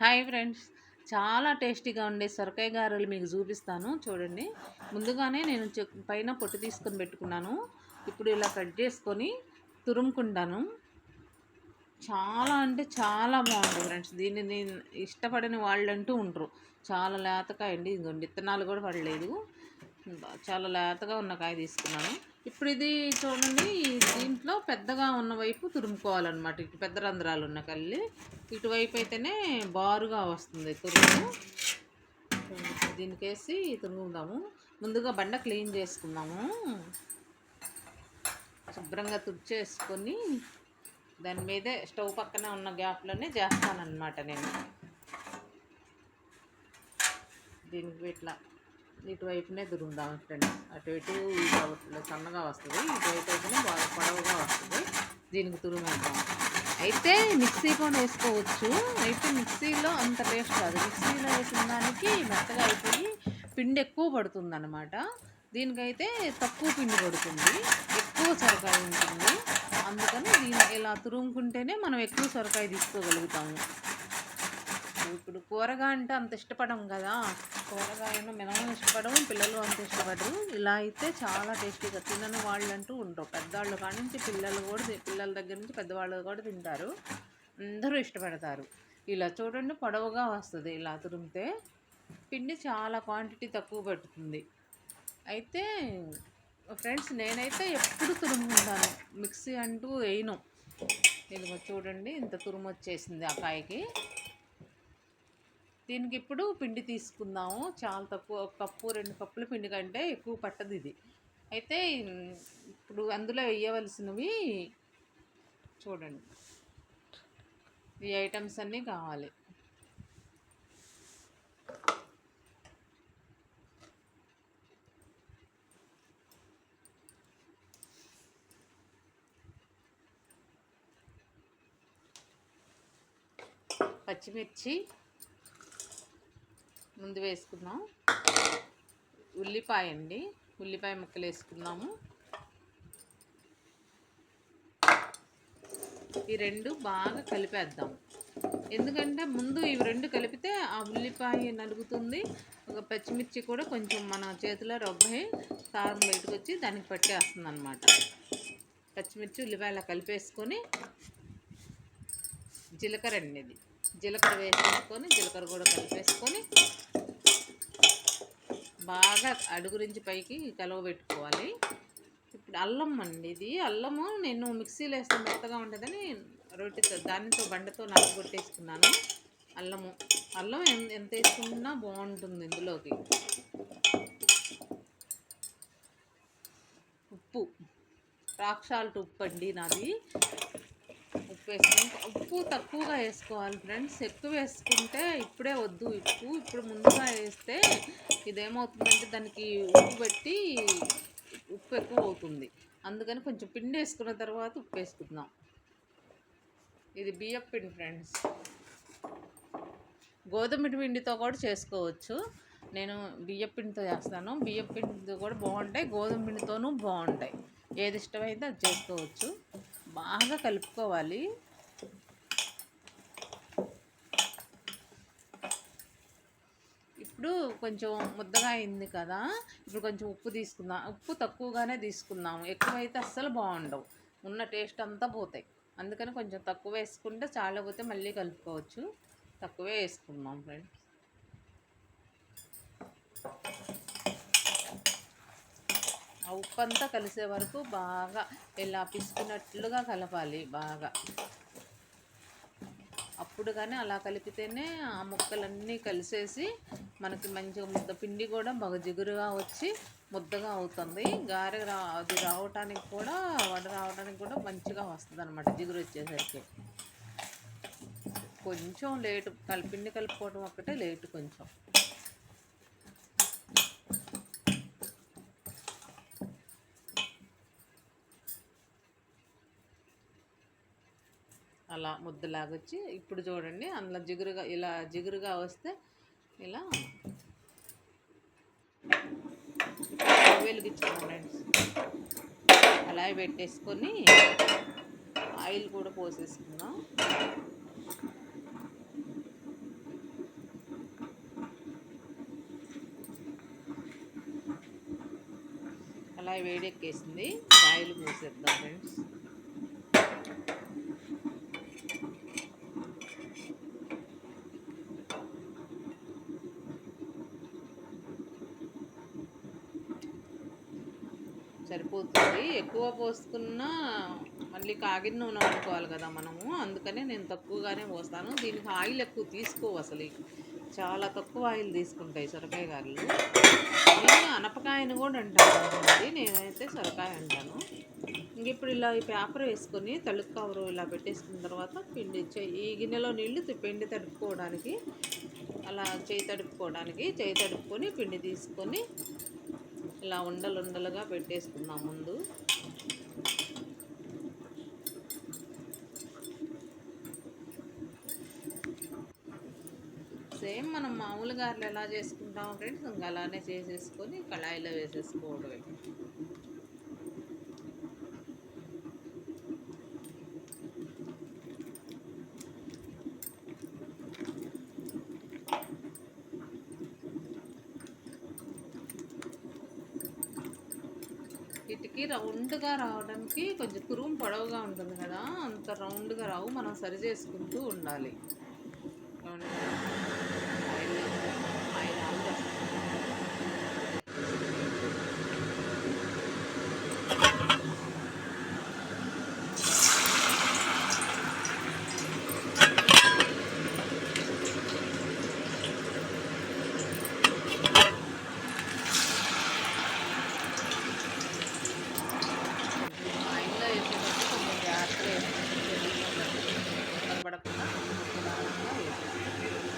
Hi friends. చాలా టేస్టీగా ఉండే సొరకాయ గారెలు మీకు చూపిస్తాను. చూడండి. ముందుగానే నేను చె- పైన పొట్టు తీసుకొని పెట్టుకున్నాను. ఇప్పుడు ఇలా కట్ చేసుకొని తురుముకుంటాను. చాలా అంటే చాలా బాగుంటుంది ఫ్రెండ్స్. దీన్ని నేను ఇష్టపడని వాళ్ళంటూ ఉండరు. చాలా లేతకాయ అండి ఇదిగోండి. విత్తనాలు కూడా పడలేదు. చాలా లేతగా ఉన్న కాయ తీసుకున్నాను. ఇప్పుడు ఇది చూడండి దీంట్లో పెద్దగా ఉన్న వైపు తురుముకోవాలన్నమాట. ఇటు పెద్ద రంధ్రాలు ఉన్న కల్లి. ఇటువైపు అయితేనే బారుగా వస్తుంది తురుము. దీనికేసి తురుముదాము. ముందుగా బండ క్లీన్ చేసుకుందాము. శుభ్రంగా తుడిచేసుకొని దాని మీదే స్టవ్ పక్కన ఉన్న గ్యాప్లోనే చేస్తానన్నమాట నేను. దీనికి ఇట్లా ఇటువైపునే దురుందాం ఫ్రెండ్స్ అటు ఇటు సన్నగా వస్తుంది ఇటువైపు అయితేనే బాగా పొడవుగా వస్తుంది. దీనికి తురుమేద్దాం. అయితే మిక్సీ కూడా వేసుకోవచ్చు. అయితే మిక్సీలో అంత టేస్ట్ కాదు మిక్సీలో వేసిన దానికి మెత్తగా అయిపోయి పిండి ఎక్కువ పడుతుంది అనమాట దీనికైతే తక్కువ పిండి పడుతుంది. ఎక్కువ సొరకాయ ఉంటుంది. అందుకని దీన్ని ఇలా తురుముకుంటేనే మనం ఎక్కువ సొరకాయ తీసుకోగలుగుతాము. కూరగాయ అంటే అంత ఇష్టపడం కదా. కూరగాయను మినమం ఇష్టపడము పిల్లలు అంత ఇష్టపడరు. ఇలా అయితే చాలా టేస్టీగా తినని వాళ్ళు అంటూ ఉంటారు. పెద్దవాళ్ళు కాడి నుంచి పిల్లలు కూడా పిల్లల దగ్గర నుంచి పెద్దవాళ్ళు కూడా తింటారు. అందరూ ఇష్టపడతారు. ఇలా చూడండి పొడవుగా వస్తుంది. ఇలా తురిమితే పిండి చాలా క్వాంటిటీ తక్కువ పెడుతుంది. అయితే ఫ్రెండ్స్ నేనైతే ఎప్పుడు తురుముకుంటాను. మిక్సీ అంటూ వేయను. ఇదిగో చూడండి ఇంత తురుము వచ్చేసింది ఆ కాయకి. దీనికి ఇప్పుడు పిండి తీసుకుందాము. చాలా తక్కువ ఒక కప్పు రెండు కప్పుల పిండి కంటే ఎక్కువ పట్టదు ఇది. అయితే ఇప్పుడు అందులో వేయవలసినవి చూడండి. ఈ ఐటమ్స్ అన్నీ కావాలి. పచ్చిమిర్చి ముందు వేసుకుందాం. ఉల్లిపాయ అండి. ఉల్లిపాయ ముక్కలు వేసుకుందాము. ఈ రెండు బాగా కలిపేద్దాం. ఎందుకంటే ముందు ఇవి రెండు కలిపితే ఆ ఉల్లిపాయ నలుగుతుంది. ఒక పచ్చిమిర్చి కూడా కొంచెం మన చేతిలో రొబ్బయి కారం బయటకు వచ్చి దానికి పట్టేస్తుంది అనమాట పచ్చిమిర్చి ఉల్లిపాయలా కలిపేసుకొని జీలకర్ర అండి ఇది. జీలకర్ర వేసేసుకొని జీలకర్ర కూడా కలిపేసుకొని బాగా అడుగురించి పైకి కలవ పెట్టుకోవాలి. ఇప్పుడు అల్లం అండి ఇది. అల్లము నేను మిక్సీలో వేస్తే మెత్తగా ఉంటుందని రొట్టెతో దానితో బండతో నలగొట్టేసుకున్నాను అల్లము. అల్లం ఎంత ఎంత వేసుకున్నా బాగుంటుంది ఇందులోకి. ఉప్పు. రాక్షాల్ట్ ఉప్పు అండి నాది. ఉప్పు వేసుకుని ఉప్పు తక్కువగా వేసుకోవాలి ఫ్రెండ్స్. ఎక్కువ వేసుకుంటే ఇప్పుడే వద్దు ఉప్పు. ఇప్పుడు ముందుగా వేస్తే ఇదేమవుతుందంటే దానికి ఉప్పు పెట్టి ఉప్పు ఎక్కువ అవుతుంది అందుకని కొంచెం పిండి వేసుకున్న తర్వాత ఉప్పు వేసుకుందాం. ఇది బియ్యం పిండి ఫ్రెండ్స్. గోధుమ పిండితో కూడా చేసుకోవచ్చు. నేను బియ్యం పిండితో చేస్తాను. బియ్యం పిండితో కూడా బాగుంటాయి. గోధుమ పిండితోనూ బాగుంటాయి. ఏది ఇష్టమైతే అది చేసుకోవచ్చు. బాగా కలుపుకోవాలి. ఇప్పుడు కొంచెం ముద్దగా అయింది కదా ఇప్పుడు కొంచెం ఉప్పు తీసుకుందాం. ఉప్పు తక్కువగానే తీసుకుందాం. ఎక్కువైతే అస్సలు బాగుండవు. ఉన్న టేస్ట్ అంతా పోతాయి. అందుకని కొంచెం తక్కువ వేసుకుంటే చాలా పోతే మళ్ళీ కలుపుకోవచ్చు. తక్కువే వేసుకుందాం ఫ్రెండ్స్ ఉప్పు అంతా కలిసే వరకు బాగా ఇలా పిసుకున్నట్లుగా కలపాలి బాగా. అప్పుడు కానీ అలా కలిపితేనే ఆ ముక్కలన్నీ కలిసేసి మనకి మంచిగా ముద్ద పిండి కూడా బాగా జిగురుగా వచ్చి ముద్దగా అవుతుంది. గారె రా అది రావటానికి కూడా వడ రావడానికి కూడా మంచిగా వస్తుంది అనమాట జిగురు వచ్చేసరికి. కొంచెం లేటు కలిపిండి కలుపుకోవడం ఒక్కటే లేటు కొంచెం. అలా ముద్దలాగా వచ్చి ఇప్పుడు చూడండి అందులో జిగురుగా ఇలా జిగురుగా వస్తే ఇలా వెలిగించుకోండి అలా పెట్టేసుకొని ఆయిల్ కూడా పోసేసుకుందాం. అలా వేడెక్కేసింది. Oil పోసేద్దాం friends. సరిపోతుంది. ఎక్కువ పోసుకున్నా మళ్ళీ కాగిన నూనె వండుకోవాలి కదా మనము. అందుకనే నేను తక్కువగానే పోస్తాను. దీనికి ఆయిల్ ఎక్కువ తీసుకోవు అసలు. చాలా తక్కువ ఆయిల్ తీసుకుంటాయి సొరకాయ గారెలు. నేను అనపకాయని కూడా అంటాను నేనైతే సొరకాయ అంటాను. ఇంక ఇప్పుడు ఇలా ఈ పేపర్ వేసుకొని తలుపు కవరు ఇలా పెట్టేసుకున్న తర్వాత పిండి ఈ గిన్నెలో నీళ్ళు పిండి తడుపుకోవడానికి అలా చేయి తడుపుకోవడానికి చేయి తడుపుకొని పిండి తీసుకొని ఇలా ఉండలు ఉండలుగా పెట్టేసుకుందాం ముందు. సేమ్ మనం మామూలు గారెలు ఎలా చేసుకుంటాం ఫ్రెండ్స్ ఇంకా అలానే చేసేసుకొని కళాయిలో వేసేసుకోవడమే. వీటికి రౌండ్గా రావడానికి కొంచెం కురుం పొడవుగా ఉంటుంది కదా అంత రౌండ్గా రావు. మనం సరి చేసుకుంటూ ఉండాలి రౌండ్గా. ఆయిల్ ఆయిల్ ఆన్ చేస్తాం. ఆయిల్లో వేసేటప్పుడు కొంచెం జాగ్రత్తగా వేసుకోవాలి కనబడకుండా నిదానంగా వేసేసుకోవాలి.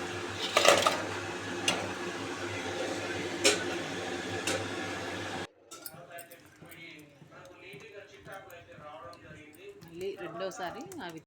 మళ్ళీ రెండోసారి అవి